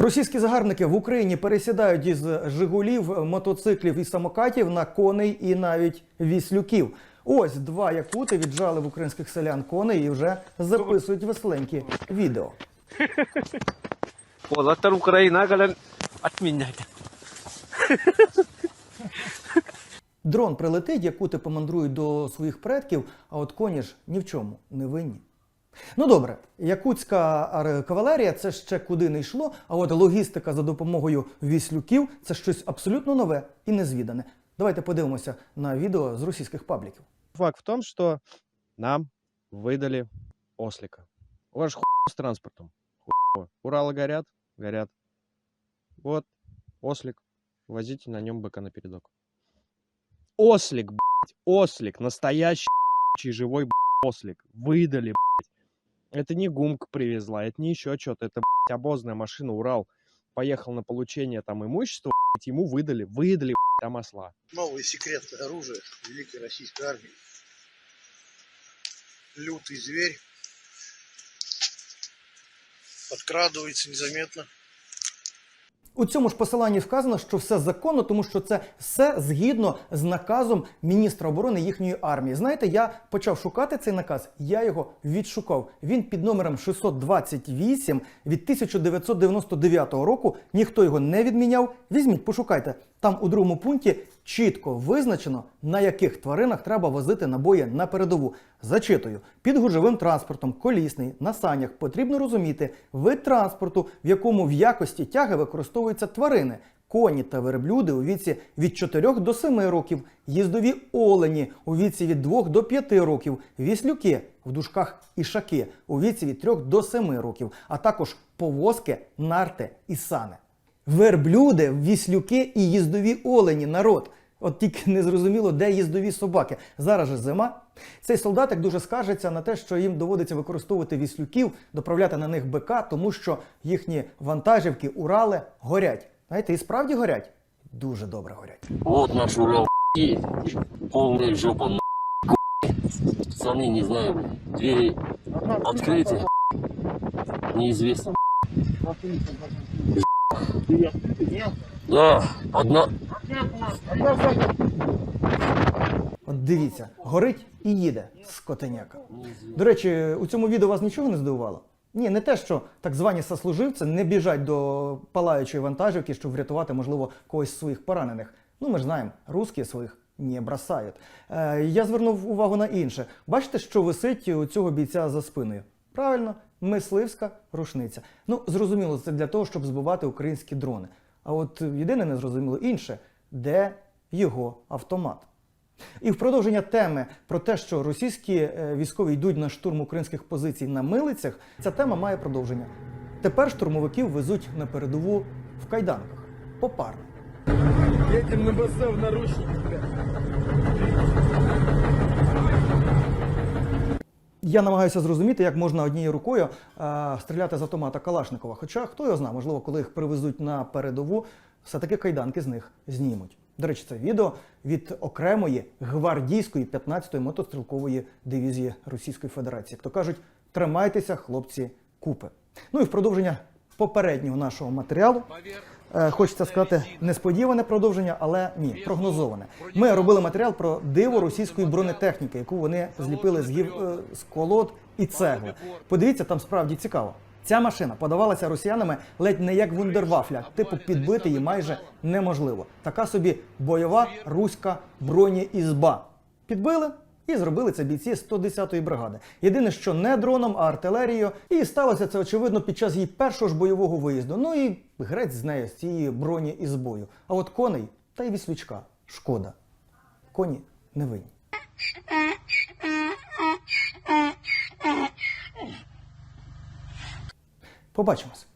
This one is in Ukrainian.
Російські загарбники в Україні пересідають із Жигулів, мотоциклів і самокатів на коней і навіть віслюків. Ось два якути віджали в українських селян коней і вже записують веселенькі відео. Ukrayna gelen atmayın Дрон прилетить, якути помандрують до своїх предків, а от коні ж ні в чому не винні. Ну добре, якутська ар- кавалерія це ще куди не йшло, а от логістика за допомогою віслюків це щось абсолютно нове і незвідане. Давайте подивимося на відео з російських пабліків. Факт в том, что нам выдали ослика. У вас же хуй с транспортом. Хуй. Уралы горят? Горят. Вот, ослик. Возите на нем быка на передок. Ослик, блядь, ослик. Настоящий блядь, живой блядь, ослик. Выдали, блядь. Это не гумка привезла, это не еще что-то. Это, блядь, обозная машина Урал. Поехал на получение там имущества, блядь, ему выдали, выдали, блядь, там осла. новый секрет оружия Великой Российской Армии. Лютый зверь подкрадывается незаметно. У цьому ж посиланні вказано, що все законно, тому що це все згідно з наказом міністра оборони їхньої армії. Знаєте, я почав шукати цей наказ, я його відшукав. Він під номером 628 від 1999 року. Ніхто його не відміняв. Візьміть, пошукайте. Там у другому пункті чітко визначено, на яких тваринах треба возити набої на передову. Зачитую, під гужовим транспортом, колісний, на санях потрібно розуміти вид транспорту, в якому в якості тяги використовуються тварини. Коні та верблюди у віці від 4 до 7 років, їздові олені у віці від 2 до 5 років, віслюки в дужках ішаки у віці від 3 до 7 років, а також повозки, нарти і сани Верблюди, віслюки і їздові олені, народ. От тільки не зрозуміло, де їздові собаки. Зараз же зима. Цей солдатик дуже скаржиться на те, що їм доводиться використовувати віслюків, доправляти на них бика, тому що їхні вантажівки, Урали горять. Знаєте, і справді горять? Дуже добре горять. Вот наш Урал едет, полная жопа на Пацаны, не знаю, блин, двери открыты, неизвестно. Да, одна, От дивіться, горить і їде скотеняка. До речі, у цьому відео вас нічого не здивувало? Ні, не те, що так звані сослуживці не біжать до палаючої вантажівки, щоб врятувати, можливо, когось з своїх поранених. Ну, ми ж знаємо, русські своїх не бросають. Е, я звернув увагу на інше. Бачите, що висить у цього бійця за спиною? Правильно, мисливська рушниця. Ну, зрозуміло, це для того, щоб збивати українські дрони. А от єдине незрозуміло інше, де його автомат. І в продовження теми про те, що російські е, військові йдуть на штурм українських позицій на милицях, ця тема має продовження. Тепер штурмовиків везуть на передову в кайданках попарно. Едем на базар в наручниках. Я намагаюся зрозуміти, як можна однією рукою е, стріляти з автомата Калашникова. Хоча хто його знає, можливо, коли їх привезуть на передову, все-таки кайданки з них знімуть. До речі, це відео від окремої гвардійської 15-ї мотострілкової дивізії Російської Федерації. Як то кажуть, тримайтеся, хлопці, купи. Ну і в продовження попереднього нашого матеріалу. Е, Хочеться сказати несподіване продовження, але ні, прогнозоване. Ми робили матеріал про диво російської бронетехніки, яку вони зліпили з гів е, з колод і цегли. Подивіться, там справді цікаво. Ця машина подавалася росіянами ледь не як вундервафля, типу підбити її майже неможливо. Така собі бойова руська бронеізба. Підбили і зробили це бійці 110-ї бригади. Єдине, що не дроном, а артилерією. І сталося це очевидно під час її першого ж бойового виїзду. Ну і грець з нею з цієї броні із бою. А от коней та й віслючка шкода. Коні не винні. Побачимось.